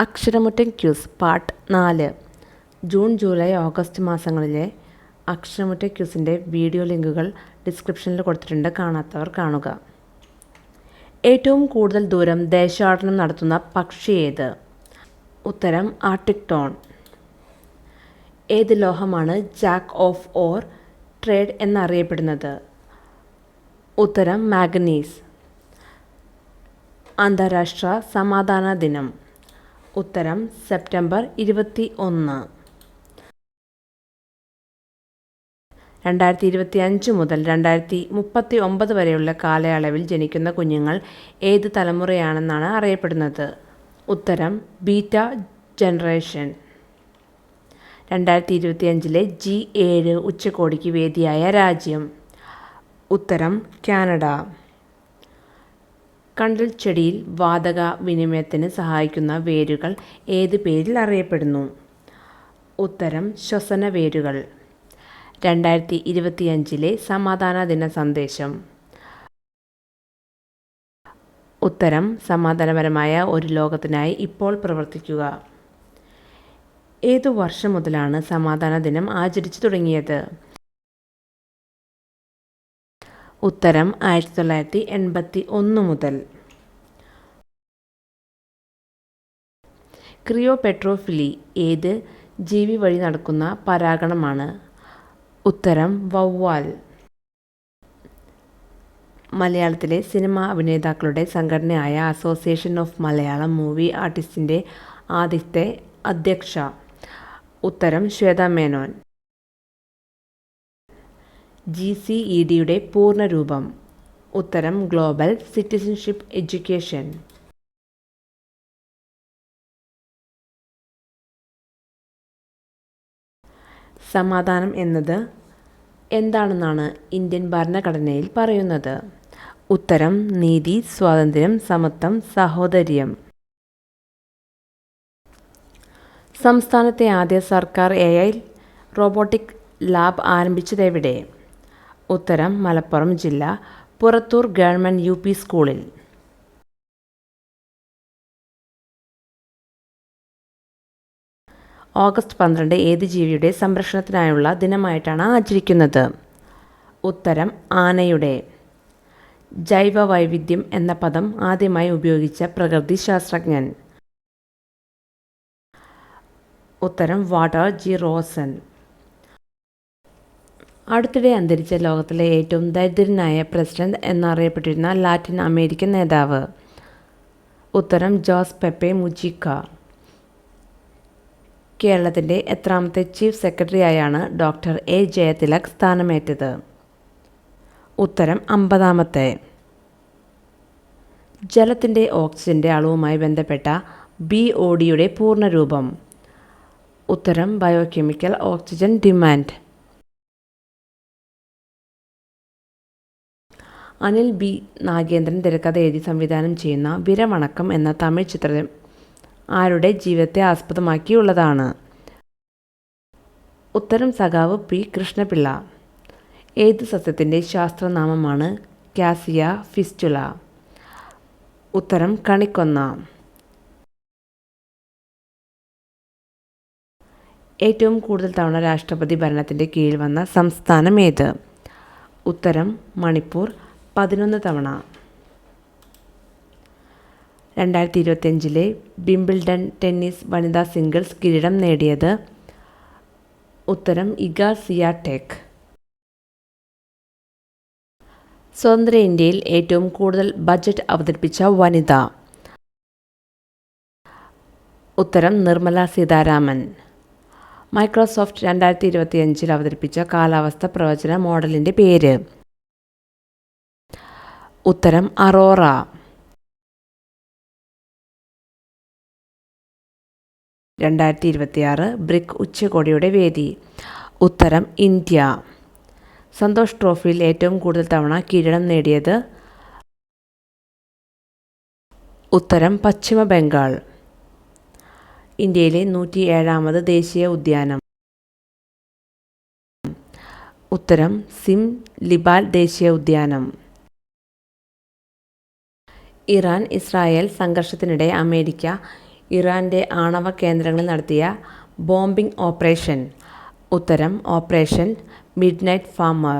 അക്ഷരമുറ്റം quiz part നാല്. June July August മാസങ്ങളിലെ അക്ഷരമുറ്റ ക്യൂസിന്റെ വീഡിയോ ലിങ്കുകൾ ഡിസ്ക്രിപ്ഷനിൽ കൊടുത്തിട്ടുണ്ട്. കാണാത്തവർ കാണുക. ഏറ്റവും കൂടുതൽ ദൂരം ദേശാടനം നടത്തുന്ന പക്ഷി ഏത്? ഉത്തരം ആർട്ടിക് ടോൺ. ഏത് ലോഹമാണ് ജാക്ക് ഓഫ് ഓർ ട്രേഡ് എന്നറിയപ്പെടുന്നത്? ഉത്തരം മാഗ്നീസ്. അന്താരാഷ്ട്ര സമാധാന ദിനം. ഉത്തരം സെപ്റ്റംബർ ഇരുപത്തി ഒന്ന് രണ്ടായിരത്തി ഇരുപത്തി അഞ്ച് മുതൽ രണ്ടായിരത്തി മുപ്പത്തി ഒമ്പത് വരെയുള്ള കാലയളവിൽ ജനിക്കുന്ന കുഞ്ഞുങ്ങൾ ഏത് തലമുറയാണെന്നാണ് അറിയപ്പെടുന്നത്? ഉത്തരം ബീറ്റ ജനറേഷൻ. രണ്ടായിരത്തി ഇരുപത്തി അഞ്ചിലെ ജി ഏഴ് ഉച്ചകോടിക്ക് വേദിയായ രാജ്യം. ഉത്തരം കാനഡ. കണ്ടൽ ചെടിയിൽ വാതക വിനിമയത്തിന് സഹായിക്കുന്ന വേരുകൾ ഏത് പേരിൽ അറിയപ്പെടുന്നു? ഉത്തരം ശ്വസന വേരുകൾ. രണ്ടായിരത്തി ഇരുപത്തിയഞ്ചിലെ സമാധാന ദിന സന്ദേശം. ഉത്തരം സമാധാനപരമായ ഒരു ലോകത്തിനായി ഇപ്പോൾ പ്രവർത്തിക്കുക. ഏതു വർഷം മുതലാണ് സമാധാന ദിനം ആചരിച്ചു തുടങ്ങിയത്? ഉത്തരം ആയിരത്തി തൊള്ളായിരത്തി എൺപത്തി ഒന്ന് മുതൽ. ക്രിയോപെട്രോഫിലി ഏത് ജീവി വഴി നടക്കുന്ന പരാഗണമാണ്? ഉത്തരം വവ്വാൽ. മലയാളത്തിലെ സിനിമാ അഭിനേതാക്കളുടെ സംഘടനയായ അസോസിയേഷൻ ഓഫ് മലയാളം മൂവി ആർട്ടിസ്റ്റിന്റെ ആദ്യത്തെ അധ്യക്ഷ. ഉത്തരം Shweta Menon G C E ഡിയുടെ പൂർണരൂപം. ഉത്തരം ഗ്ലോബൽ സിറ്റിസൺഷിപ്പ് എഡ്യൂക്കേഷൻ സമാധാനം എന്നത് എന്താണെന്നാണ് ഇന്ത്യൻ ഭരണഘടനയിൽ പറയുന്നത്. ഉത്തരം നീതി സ്വാതന്ത്ര്യം സമത്വം സഹോദര്യം. സംസ്ഥാനത്തെ ആദ്യ സർക്കാർ എ ഐ റോബോട്ടിക് ലാബ് ആരംഭിച്ചതെവിടെ ഉത്തരം മലപ്പുറം ജില്ല പുറത്തൂർ ഗവൺമെന്റ് യു പി സ്കൂളിൽ. ഓഗസ്റ്റ് പന്ത്രണ്ട് ഏത് ജീവിയുടെ സംരക്ഷണത്തിനായുള്ള ദിനമായിട്ടാണ് ആചരിക്കുന്നത്? ഉത്തരം ആനയുടെ. ജൈവ വൈവിധ്യം എന്ന പദം ആദ്യമായി ഉപയോഗിച്ച പ്രകൃതി ശാസ്ത്രജ്ഞൻ. ഉത്തരം വാട്ടർ ജി റോസൻ. അടുത്തിടെ അന്തരിച്ച ലോകത്തിലെ ഏറ്റവും ദരിദ്രനായ പ്രസിഡന്റ് എന്നറിയപ്പെട്ടിരുന്ന ലാറ്റിൻ അമേരിക്കൻ നേതാവ്. ഉത്തരം ജോസ് പെപ്പെ മുജിക്ക. കേരളത്തിന്റെ എത്രാമത്തെ ചീഫ് സെക്രട്ടറിയായാണ് ഡോക്ടർ എ. ജയതിലക് സ്ഥാനമേറ്റത്. ഉത്തരം അമ്പതാമത്തെ. ജലത്തിന്റെ ഓക്സിജന്റെ അളവുമായി ബന്ധപ്പെട്ട ബി ഒ ഡിയുടെ പൂർണരൂപം ഉത്തരം biochemical oxygen demand. Anil B. Nagendran തിരക്കഥ എഴുതി സംവിധാനം ചെയ്യുന്ന വിരവണക്കം എന്ന തമിഴ് ചിത്രം ആരുടെ ജീവിതത്തെ ആസ്പദമാക്കിയുള്ളതാണ്. ഉത്തരം സഖാവ് പി. കൃഷ്ണപിള്ള. ഏത് സസ്യത്തിന്റെ ശാസ്ത്രനാമമാണ് കാസിയ ഫിസ്റ്റുല. ഉത്തരം കണിക്കൊന്ന. ഏറ്റവും കൂടുതൽ തവണ രാഷ്ട്രപതി ഭരണത്തിന്റെ കീഴിൽ വന്ന സംസ്ഥാനം ഏത്? ഉത്തരം മണിപ്പൂർ പതിനൊന്ന് തവണ. രണ്ടായിരത്തി ഇരുപത്തിയഞ്ചിലെ ബിംബിൾഡൺ ടെന്നീസ് വനിതാ സിംഗിൾസ് കിരീടം നേടിയത് ഉത്തരം ഇഗ സിയാടെക് സ്വതന്ത്ര ഇന്ത്യയിൽ ഏറ്റവും കൂടുതൽ ബജറ്റ് അവതരിപ്പിച്ച വനിത. ഉത്തരം നിർമ്മല സീതാരാമൻ. മൈക്രോസോഫ്റ്റ് രണ്ടായിരത്തി ഇരുപത്തിയഞ്ചിൽ അവതരിപ്പിച്ച കാലാവസ്ഥ പ്രവചന മോഡലിന്റെ പേര്. ഉത്തരം അറോറ. രണ്ടായിരത്തി ഇരുപത്തിയാറ് ബ്രിക് ഉച്ചകോടിയുടെ വേദി. ഉത്തരം ഇന്ത്യ. സന്തോഷ് ട്രോഫിയിൽ ഏറ്റവും കൂടുതൽ തവണ കിരീടം നേടിയത് ഉത്തരം പശ്ചിമ ബംഗാൾ. ഇന്ത്യയിലെ നൂറ്റി ഏഴാമത് ദേശീയ ഉദ്യാനം. ഉത്തരം സിം ലിബാൽ ദേശീയ ഉദ്യാനം. ഇറാൻ ഇസ്രായേൽ സംഘർഷത്തിനിടെ അമേരിക്ക ഇറാന്റെ ആണവ കേന്ദ്രങ്ങളിൽ നടത്തിയ ബോംബിംഗ് ഓപ്പറേഷൻ ഉത്തരം ഓപ്പറേഷൻ മിഡ്നൈറ്റ് ഫാമർ.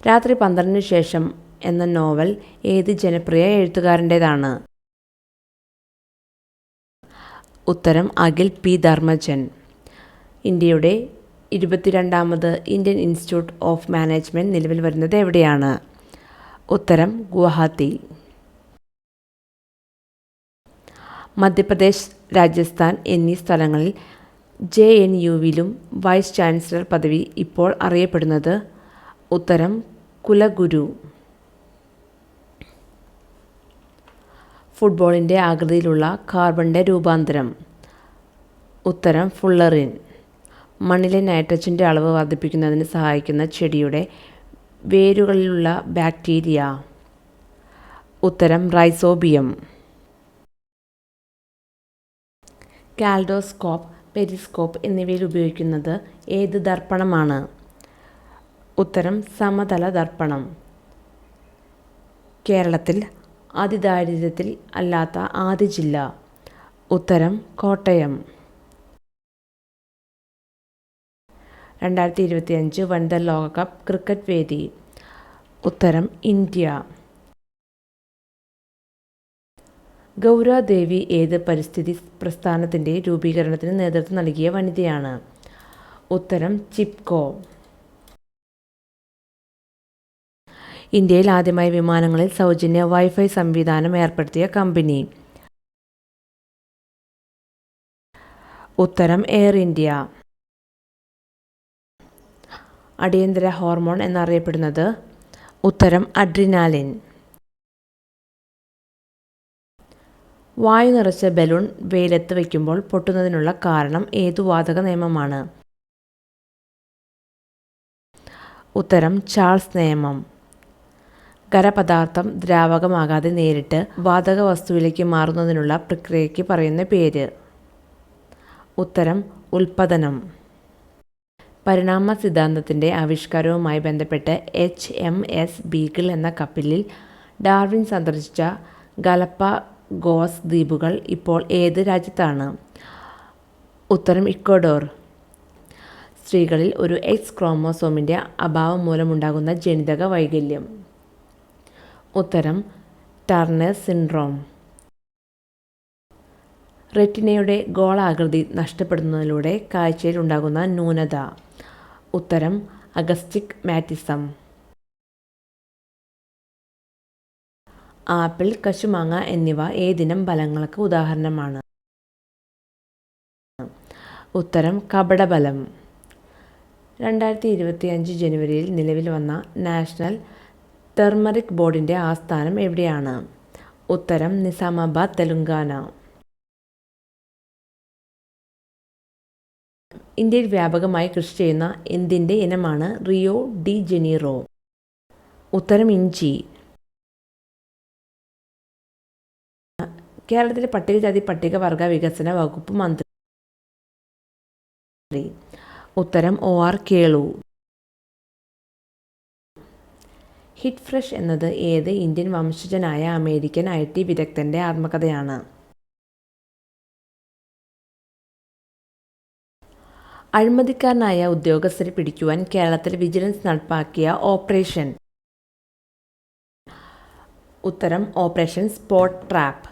രാത്രി പന്ത്രണ്ടിന് ശേഷം എന്ന നോവൽ ഏത് ജനപ്രിയ എഴുത്തുകാരന്റേതാണ്? ഉത്തരം അഖിൽ പി. ധർമ്മജൻ. ഇന്ത്യയുടെ ഇരുപത്തിരണ്ടാമത് ഇന്ത്യൻ ഇൻസ്റ്റിറ്റ്യൂട്ട് ഓഫ് മാനേജ്മെന്റ് നിലവിൽ വരുന്നത് എവിടെയാണ്? ഉത്തരം ഗുവാഹത്തി. മധ്യപ്രദേശ് രാജസ്ഥാൻ എന്നീ സ്ഥലങ്ങളിൽ ജെ എൻ യുവിലും വൈസ് ചാൻസലർ പദവി ഇപ്പോൾ അറിയപ്പെടുന്നത് ഉത്തരം കുലഗുരു. ഫുട്ബോളിന്റെ ആകൃതിയിലുള്ള കാർബണിന്റെ രൂപാന്തരം. ഉത്തരം ഫുള്ളറിൻ. മണ്ണിലെ നൈട്രജന്റെ അളവ് വർദ്ധിപ്പിക്കുന്നതിന് സഹായിക്കുന്ന ചെടിയുടെ വേരുകളിലുള്ള ബാക്ടീരിയ. ഉത്തരം റൈസോബിയം. കാൽഡോസ്കോപ്പ് പെരിസ്കോപ്പ് എന്നിവയിൽ ഉപയോഗിക്കുന്നത് ഏത് ദർപ്പണമാണ്? ഉത്തരം സമതല ദർപ്പണം. കേരളത്തിൽ അതിദാരിദ്ര്യത്തിൽ അല്ലാത്ത ആദ്യ ജില്ല. ഉത്തരം കോട്ടയം. രണ്ടായിരത്തി ഇരുപത്തി അഞ്ച് വനിതാ ലോകകപ്പ് ക്രിക്കറ്റ് വേദി. ഉത്തരം ഇന്ത്യ. ഗൗരാദേവി ഏത് പരിസ്ഥിതി പ്രസ്ഥാനത്തിന്റെ രൂപീകരണത്തിന് നേതൃത്വം നൽകിയ വനിതയാണ്? ഉത്തരം ചിപ്കോ. ഇന്ത്യയിൽ ആദ്യമായി വിമാനങ്ങളിൽ സൗജന്യ വൈഫൈ സംവിധാനം ഏർപ്പെടുത്തിയ കമ്പനി. ഉത്തരം എയർ ഇന്ത്യ. അടിയന്തര ഹോർമോൺ എന്നറിയപ്പെടുന്നത് ഉത്തരം അഡ്രിനാലിൻ. വായു നിറച്ച ബലൂൺ വെയിലത്ത് വയ്ക്കുമ്പോൾ പൊട്ടുന്നതിനുള്ള കാരണം ഏതു വാതക നിയമമാണ്? ഉത്തരം ചാൾസ് നിയമം. ഖരപദാർത്ഥം ദ്രാവകമാകാതെ നേരിട്ട് വാതക വസ്തുവിലേക്ക് മാറുന്നതിനുള്ള പ്രക്രിയയ്ക്ക് പറയുന്ന പേര്. ഉത്തരം ഉൽപ്പതനം പരിണാമ സിദ്ധാന്തത്തിന്റെ ആവിഷ്കാരവുമായി ബന്ധപ്പെട്ട് എച്ച് എം എസ് ബീഗിൾ എന്ന കപ്പലിൽ ഡാർവിൻ സന്ദർശിച്ച ഗലപ്പഗോസ് ദ്വീപുകൾ ഇപ്പോൾ ഏത് രാജ്യത്താണ്? ഉത്തരം ഇക്വഡോർ. സ്ത്രീകളിൽ ഒരു എക്സ് ക്രോമോസോമിന്റെ അഭാവം മൂലമുണ്ടാകുന്ന ജനിതക വൈകല്യം. ഉത്തരം ടർണർ സിൻഡ്രോം റെറ്റിനയുടെ ഗോളാകൃതി നഷ്ടപ്പെടുന്നതിലൂടെ കാഴ്ചയിൽ ഉണ്ടാകുന്ന ന്യൂനത. ഉത്തരം അഗസ്റ്റിക് മാറ്റിസം. ആപ്പിൾ കശുമാങ്ങ എന്നിവ ഏതിനം ബലങ്ങൾക്ക് ഉദാഹരണമാണ്? ഉത്തരം കപടബലം രണ്ടായിരത്തി ഇരുപത്തി അഞ്ച് ജനുവരിയിൽ നിലവിൽ വന്ന നാഷണൽ ടെർമറിക് ബോർഡിന്റെ ആസ്ഥാനം എവിടെയാണ്? ഉത്തരം നിസാമാബാദ് തെലുങ്കാന. ഇന്ത്യയിൽ വ്യാപകമായി കൃഷി ചെയ്യുന്ന എന്തിന്റെ ഇനമാണ് റിയോ ഡി ജനീറോ? ഉത്തരം ഇഞ്ചി. കേരളത്തിലെ പട്ടികജാതി പട്ടികവർഗ വികസന വകുപ്പ് മന്ത്രി. ഉത്തരം O R Kelu. Hit fresh എന്നത് ഏത് ഇന്ത്യൻ വംശജനായ അമേരിക്കൻ ഐ ടി വിദഗ്ധന്റെ ആത്മകഥയാണ്. അഴിമതിക്കാരനായ ഉദ്യോഗസ്ഥരെ പിടിക്കുവാൻ കേരളത്തിൽ വിജിലൻസ് നടപ്പാക്കിയ ഓപ്പറേഷൻ. ഉത്തരം ഓപ്പറേഷൻ സ്പോട്ട് ട്രാപ്പ്.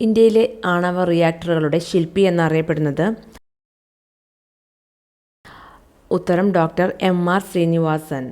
ഇന്ത്യയിലെ ആണവ റിയാക്ടറുകളുടെ ശില്പി എന്നറിയപ്പെടുന്നത് ഉത്തരം ഡോക്ടർ എം ആർ ശ്രീനിവാസൻ.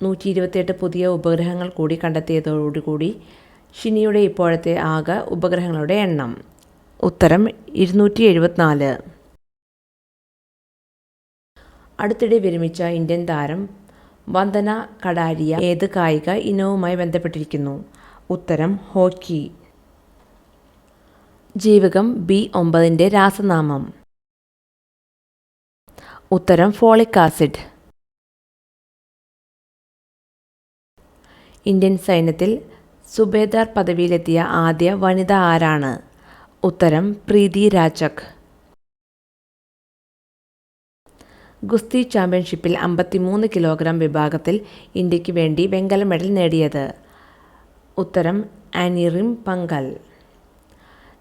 നൂറ്റി ഇരുപത്തിയെട്ട് പുതിയ ഉപഗ്രഹങ്ങൾ കൂടി കണ്ടെത്തിയതോടുകൂടി ഷിനിയുടെ ഇപ്പോഴത്തെ ആകെ ഉപഗ്രഹങ്ങളുടെ എണ്ണം. ഉത്തരം ഇരുന്നൂറ്റി എഴുപത്തിനാല് അടുത്തിടെ വിരമിച്ച ഇന്ത്യൻ താരം വന്ദന കടാരിയ ഏത് കായിക ഇനവുമായി ബന്ധപ്പെട്ടിരിക്കുന്നു? ഉത്തരം ഹോക്കി. ജീവകം ബി ഒമ്പതിന്റെ രാസനാമം. ഉത്തരം ഫോളിക് ആസിഡ്. ഇന്ത്യൻ സൈന്യത്തിൽ സുബേദാർ പദവിയിലെത്തിയ ആദ്യ വനിത ആരാണ്? ഉത്തരം പ്രീതി രാജക്. ഗുസ്തി ചാമ്പ്യൻഷിപ്പിൽ അമ്പത്തിമൂന്ന് കിലോഗ്രാം വിഭാഗത്തിൽ ഇന്ത്യയ്ക്ക് വേണ്ടി വെങ്കല മെഡൽ നേടിയത്. ഉത്തരം ആനിറിം പങ്കൽ.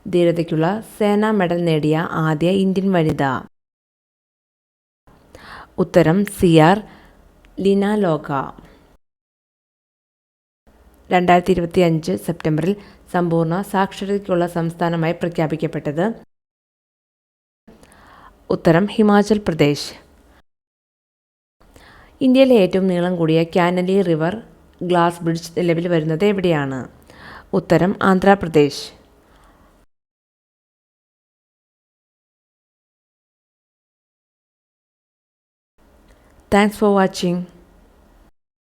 ധീരതയ്ക്കുള്ള സേനാ മെഡൽ നേടിയ ആദ്യ ഇന്ത്യൻ വനിത. ഉത്തരം സിയാർ ലിന ലോക രണ്ടായിരത്തി ഇരുപത്തി അഞ്ച് സെപ്റ്റംബറിൽ സമ്പൂർണ സാക്ഷരതയ്ക്കുള്ള സംസ്ഥാനമായി പ്രഖ്യാപിക്കപ്പെട്ടത് ഉത്തരം ഹിമാചൽ പ്രദേശ്. ഇന്ത്യയിലെ ഏറ്റവും നീളം കൂടിയ കാനലി റിവർ ഗ്ലാസ് ബ്രിഡ്ജ് നിലവിൽ വരുന്നത് എവിടെയാണ്? ഉത്തരം ആന്ധ്രാപ്രദേശ്. Thanks for watching.